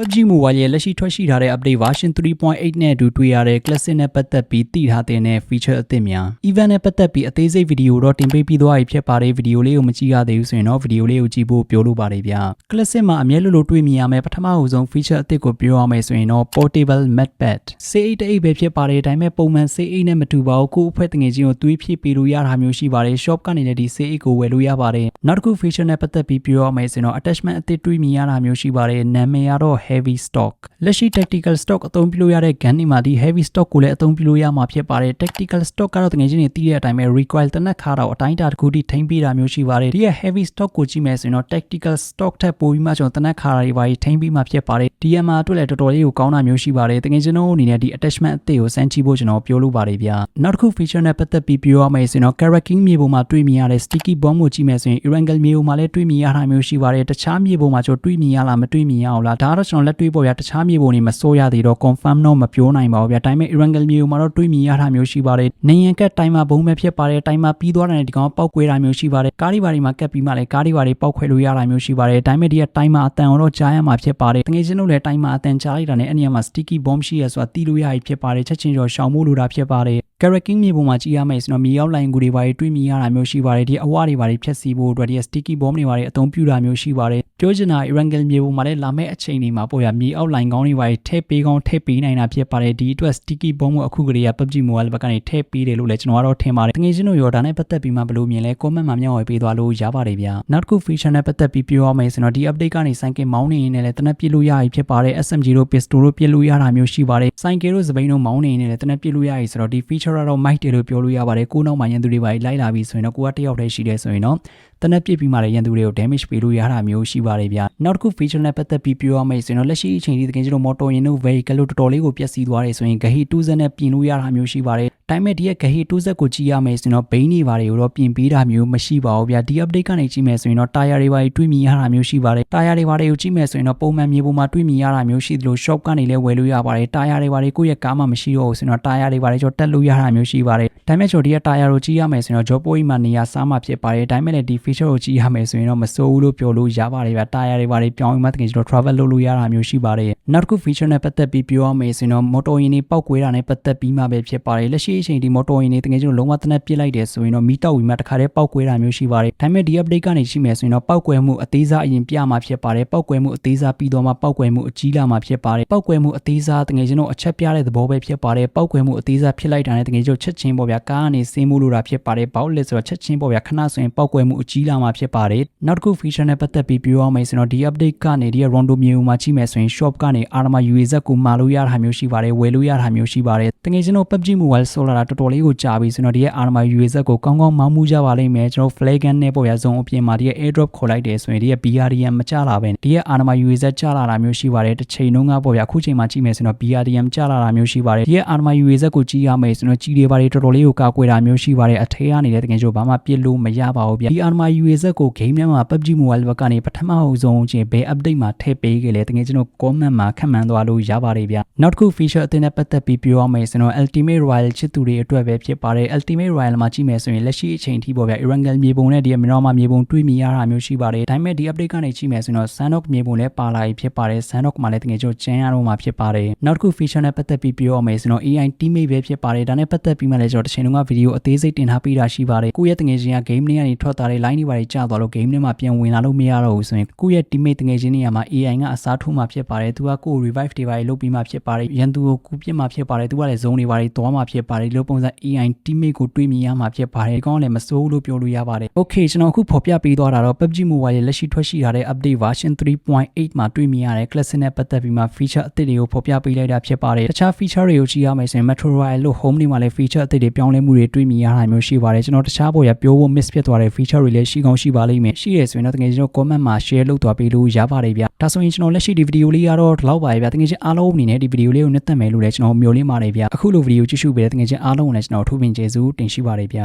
PUBG Mobile ရဲ့လက်ရှိထွက်ရှိထားတဲ့ update version 3.8နဲ့အတူတွေ့ရတဲ့ classic နဲ့ပတ်သက်ပြီးသိထားတဲ့ feature အသစ်များ event နဲ့ပတ်သက်ပြီးအသေးစိတ်ဗီဒီယိုတော့တင်ပေးပြီးသွားပြီဖြစ်ပါတယ်ဗီဒီယိုလေးကိုမကြည့်ရသေးဘူးဆိုရင်တော့ဗီဒီယိုလေးကိုကြည့်ဖို့ပြောလိုပါတယ်ဗျ classic မှာအမြဲလိုလိုတွေ့မြင်ရမယ်ပထမအဦးဆုံး feature အသစ်ကိုပြောရမယ်ဆိုရင်တော့ portable mat pad စေအိတ်တစ်အိတ်ပဲဖြစ်ပါတယ်ဒါပေမဲ့ပုံမှန်စေအိတ်နဲ့မတူပါဘူးကိုယ့်အဖွဲ့တငယ်ချင်းကိုသွေးဖြည့်ပေးလို့ရတာမျိုးရှိပါတယ် shop ကနေလည်းဒီစေအိတ်ကိုဝယ်လို့ရပါတယ်နောက်တစ်ခု feature နဲ့ပတ်သက်ပြီးပြောရမယ်ဆိုရင်တော့ attachment အသစ်တွေ့မြင်ရတာမျိုးရှိပါတယ်နာမည်ကတော့ heavy stock လက်ရှိ tactical stock အသုံးပြုလို့ရတဲ့ gun တွေမှာဒီ heavy stock ကိုလည်းအသုံးပြုလို့ရမှာဖြစ်ပါတယ် tactical stock ကတော့တကယ်ချင်းနေသိတဲ့အတိုင်းပဲ recoil တနက်ခါတော့အတိုင်းအတာတစ်ခုထိထိမ့်ပေးတာမျိုးရှိပါတယ်ဒီရဲ့ heavy stock ကိုကြည့်မယ်ဆိုရင်တော့ tactical stock ထက်ပိုပြီးမှကျွန်တော်တနက်ခါတွေပါထိမ့်ပြီးမှဖြစ်ပါတယ်ဒီမှာအတွက်လည်းတော်တော်လေးကိုကောင်းတာမျိုးရှိပါတယ်တကယ်ချင်းတို့အနေနဲ့ဒီ attachment အသစ်ကိုစမ်းကြည့်ဖို့ကျွန်တော်ပြောလို့ပါတယ်ဗျာနောက်တစ်ခု feature နဲ့ပတ်သက်ပြီးပြောရမယ်ဆိုရင်တော့ Karaking မြေပေါ်မှာတွေ့မြင်ရတဲ့ sticky bomb ကိုကြည့်မယ်ဆိုရင် Erangel မြေပေါ်မှာလည်းတွေ့မြင်ရတာမျိုးရှိပါတယ်တခြားမြေပေါ်မှာကျွန်တော်တွေ့မြင်ရလားမတွေ့မြင်ရအောင်လားဒါကတော့ကျွန်တော်လက်တွေ့ပေါ်ဗျာတခြားမြေပေါ်နေမစိုးရသေးတော့ confirm တော့မပြောနိုင်ပါဘူးဗျာဒါပေမဲ့ Erangel မြေပေါ်မှာတော့တွေ့မြင်ရတာမျိုးရှိပါတယ်နေရန်ကတ်တိုင်းမှာဘုံပဲဖြစ်ပါတယ်တိုင်းမှာပြီးသွားတယ်ဒီကောင်ပောက်ကွဲတာမျိုးရှိပါတယ်ကားဒီဘာတွေမှာကတ်ပြီးမှလည်းကားဒီဘာတွေပောက်ခွဲလို့ရတာမျိုးရှိပါတယ်ဒါပေမဲ့ဒီကတိုင်းမှာအတန်တော့ကြားရမှာဖြစ်ပါတယ်တကယ်ချင်းတို့လည်းတိုင်းမှာအတန်ကြားလိုက်တာနဲ့အဲ့ဒီမှာ sticky bomb ရှိရဆိုတာတီးလို့ရပြီဖြစ်ပါတယ်ချက်ချင်းကျော်ရှောင်မို့လို့တာဖြစ်ပါတယ် Karaking မြေပေါ်မှာကြည့်ရမယ်ဆိုတော့မြေရောက်လိုင်းကူတွေဘာတွေတွေ့မြင်ရတာမျိုးရှိပါတယ်ဒီအဝတွေဘာတွေဖြတ်စီဖို့အတွက်ဒီ sticky bomb တွေဘာတွေအသုံးပြုတာမျိုးရှိပါတယ်ပြောချင်တာ Erangel မြေပေါ်မှာလည်းလာမယ့်အချိန်တွေမှာပေါ်ရမြေအောက်လိုင်းကောင်းတွေဘာတွေထည့်ပေးကောင်းထည့်ပေးနိုင်တာဖြစ်ပါတယ်ဒီအတွက် sticky bomb ကိုအခုကလေးက PUBG Mobile ဘက်ကနေထည့်ပေးတယ်လို့လည်းကျွန်တော်ကတော့ထင်ပါတယ်တကယ်ချင်းတို့ရောဒါနဲ့ပတ်သက်ပြီးမှဘယ်လိုမြင်လဲ comment မှာမျှဝေပေးသွားလို့ရပါတယ်ဗျာနောက်တစ်ခု feature နဲ့ပတ်သက်ပြီးပြောရမယ်ဆိုတော့ဒီ update ကနေ Sanke မောင်းနေရင်လည်းတနက်ပြစ်လို့ရပြီဖြစ်ပါတယ် SMG တို့ pistol တို့ပြစ်လို့ရတာမျိုးရှိပါတယ် Sanke တို့စပိန်တို့မောင်းနေရင်လည်းတနက်ပြစ်လို့ရပြီဆိုတော့ဒီ feature ကတော့ mic တယ်လို့ပြောလို့ရပါတယ်ကိုနောက်မှရန်သူတွေပါလိုက်လာပြီဆိုရင်တော့ကိုကတယောက်တည်းရှိတယ်ဆိုရင်တော့တနက်ပြစ်ပြီးမှလည်းရန်သူတွေကို damage ပေးလို့ရတာမျိုးရှိပါတယ်ဗျာနောက်တစ်ခု feature နဲ့ပတ်သက်ပြီးပြောရမယ်ဆိုရင်တော့လက်ရှိအချိန်ဒီတကယ်ကျွန်တော် motor ရင်တို့ vehicle လို့တော်တော်လေးကိုပျက်စီးသွားတယ်ဆိုရင်ဂဟီ2နဲ့ပြင်လို့ရတာမျိုးရှိပါတယ် ဒါပေမဲ့ဒီရဲ့ဂဟီ2ကိုကြည့်ရမယ်ဆိုရင်တော့ဘိန်းတွေဘာတွေကိုတော့ပြင်ပေးတာမျိုးမရှိပါဘူးဗျာဒီ update ကနေကြည့်မယ်ဆိုရင်တော့တာယာတွေဘာတွေတွေ့မြင်ရတာမျိုးရှိပါတယ်တာယာတွေဘာတွေကိုကြည့်မယ်ဆိုရင်တော့ပုံမှန်မြေပေါ်မှာတွေ့မြင်ရတာမျိုးရှိသလို shop ကနေလည်းဝယ်လို့ရပါတယ်တာယာတွေဘာတွေကိုယ့်ရဲ့ကားမှာမရှိတော့ဘူးဆိုရင်တော့တာယာတွေဘာတွေကျော်တက်လို့ရတာမျိုးရှိပါတယ်ဒါပေမဲ့ကျော်ဒီရဲ့တာယာကိုကြည့်ရမယ်ဆိုရင်တော့ job point မှာနေရာစားမှာဖြစ်ပါတယ်ဒါပေမဲ့လည်းဒီ feature ကိုကြည့်ရမယ်ဆိုရင်တော့မစိုးဘူးလို့ပြောလို့ရပါတယ်ဗျာတာယာတွေဘာတွေပြောင်းပြီးမှတကယ်ကျွန်တော် travel လုပ်လို့ရတာမျိုးရှိပါတယ်နောက်တစ်ခု feature နဲ့ပတ်သက်ပြီးပြောရမယ်ဆိုရင်တော့ motor ယာဉ်တွေပောက်ကွဲတာနဲ့ပတ်သက်ပြီးမှပဲဖြစ်ပါတယ်လက်ရှိအချိန်ဒီ motor ယာဉ်တွေတကယ်ကျွန်တော်လုံးဝတနက်ပစ်လိုက်တယ်ဆိုရင်တော့မီးတောက်ပြီးမှတခါတည်းပောက်ကွဲတာမျိုးရှိပါတယ်ဒါပေမဲ့ဒီ update ကနေရှိမယ်ဆိုရင်တော့ပောက်ကွဲမှုအသေးစားအရင်ပြမှာဖြစ်ပါတယ်ပောက်ကွဲမှုအသေးစားပြီးတော့မှပောက်ကွဲမှုအကြီးလာမှာဖြစ်ပါတယ်ပောက်ကွဲမှုအသေးစားတကယ်ကျွန်တော်အချက်ပြတဲ့သဘောပဲဖြစ်ပါတယ်ပောက်ကွဲမှုအသေးစားဖြစ်လိုက်တာနဲ့တကယ်ကျွန်တော်ချက်ချင်းပေါ့ဗျာကားကနေဆင်းမှုလို့တာဖြစ်ပါတယ်ဘောက်လက်ဆိုတော့ချက်ချင်းပေါ့ဗျာခဏဆိုရင်ပောက်ကွဲမှုအကြီးလာမှာဖြစ်ပါတယ်နောက်တစ်ခု feature နဲ့ပတ်သက်ပြီးပြောရမယ်ဆိုတော့ဒီ update ကနေဒီ Rondo မြေမှာကြည့်မယ်ဆိုရင် shop ကနေ Arma UAZ ကိုမှာလို့ရတာမျိုးရှိပါတယ်ဝယ်လို့ရတာမျိုးရှိပါတယ်တကယ်ကျွန်တော် PUBG Mobile ဆိုလာတာတော်တော်လေးကိုကြာပြီဆိုတော့ဒီရဲ့ Arma UAZ ကိုကောင်းကောင်းမောင်းမှုကြပါလိမ့်မယ်ကျွန်တော် flag gun နဲ့ပေါ့ဗျာဇုံအပြင်မှာဒီရဲ့ airdrop ခေါ်လိုက်တယ်ဆိုရင်ဒီရဲ့ BRDM မကြလာပဲဒီရဲ့ Arma UAZ ကြလာတာမျိုးရှိပါတယ်တစ်ချိန်လုံးကပေါ့ဗျာအခုချိန်မှာကြည့်မယ်ဆိုတော့ BRDM ကြလာတာမျိုးရှိပါတယ်ဒီရဲ့ Arma UAZ ကိုကြည့်ရမယ်ဆိုတော့ကြီးတွေပါတွေတော်တော်လေးကိုကာကွယ်တာမျိုးရှိပါတယ်အထဲကနေလည်းတကယ်ကျွန်တော်ဘာမှပြစ်လို့မရပါဘူးဗျာဒီ Arma UAZ ကို game ထဲမှာ PUBG Mobile ဘက်ကနေပထမဆုံးချင်းဘယ် update မှာထည့်ပေးခဲ့လဲတကယ်ကျွန်တော် comment မှာခန့်မှန်းသွားလို့ရပါတယ်ဗျာနောက်တစ်ခု feature အသစ်နဲ့ပတ်သက်ပြီးပြောရမယ်ဆိုတော့ Ultimate Royal ချစ်သူတွေအတွက်ပဲဖြစ်ပါတယ် Ultimate Royal မှာကြည့်မယ်ဆိုရင်လက်ရှိအချိန်ထိပေါ့ဗျာ Erangel မြေပုံနဲ့ဒီ Miramar မြေပုံတွေ့မြင်ရတာမျိုးရှိပါတယ်ဒါပေမဲ့ဒီ update ကနေကြည့်မယ်ဆိုတော့ Sandok မြေပုံလည်းပါလာပြီဖြစ်ပါတယ် Sandok မှာလည်းတကယ်ကျွန်တော်ကျန်းရတော့မှာဖြစ်ပါတယ်နောက်တစ်ခု feature နဲ့ပတ်သက်ပြီးပြောရမယ်ဆိုတော့ AI teammate ပဲဖြစ်ပါတယ်ဒါနဲ့ပတ်သက်ပြီးမှလည်းကျွန်တော်တစ်ချိန်လုံးကဗီဒီယိုအသေးစိတ်တင်ထားပေးတာရှိပါတယ်ကိုယ့်ရဲ့တကယ်ချင်းက game ထဲကနေထွက်သွားတဲ့ line တွေပါတွေကြာသွားလို့ game ထဲမှာပြန်ဝင်လာလို့မရတော့ဘူးဆိုရင်ကိုယ့်ရဲ့ teammate တကယ်ချင်းနေရာမှာ AI ကအစားထိုးမှဖြစ်ပါတယ်သူကကိုယ် revive တွေပါလုပ်ပြီးမှဖြစ်ပါတယ်ရန်သူကိုကူပြစ်မှဖြစ်ပါတယ်သူကလည်း zone တွေပါတွေသွားမှဖြစ်ပါတယ်ဒီလိုပုံစံ AI teammate ကိုတွေးမြင်ရမှာဖြစ်ပါတယ်ဒီကောင်ကလည်းမစိုးဘူးလို့ပြောလို့ရပါတယ် Okay ကျွန်တော်အခုဖော်ပြပေးသွားတာတော့ PUBG Mobile ရဲ့လက်ရှိထွက်ရှိထားတဲ့ update version 3.8မှာတွေ့မြင်ရတဲ့ classic နဲ့ပတ်သက်ပြီးမှ feature အသစ်တွေကိုဖော်ပြပေးလိုက်တာဖြစ်ပါတယ်တခြား feature တွေကိုကြည့်ရမယ်ဆိုရင် Metro Royal လို့ home တွေမှာလည်း feature အသစ်တွေပြောင်းလဲမှုတွေတွေ့မြင်ရတာမျိုးရှိပါတယ်ကျွန်တော်တခြားပေါ်ရပြောဖို့ miss ဖြစ်သွားတဲ့ feature တွေလည်းရှိကောင်းရှိပါလိမ့်မယ်ရှိရဆိုရင်တော့တကယ်ကျွန်တော် comment မှာ share လုပ်သွားပေးလို့ရပါတယ်ဗျဒါဆိုရင်ကျွန်တော်လက်ရှိဒီဗီဒီယိုလေးကတော့ဒီလောက်ပါပဲဗျတကယ်ချင်းအားလုံးအနေနဲ့ဒီဗီဒီယိုလေးကိုနှစ်သက်မယ်လို့လည်းကျွန်တော်မျှော်လင့်ပါတယ်ဗျအခုလိုဗီဒီယိုကြည့်ရှုပေးတဲ့တကယ်ချင်းအားလုံးကိုလည်းကျွန်တော်ထူးပင်ကျေးဇူးတင်ရှိပါတယ်ဗျ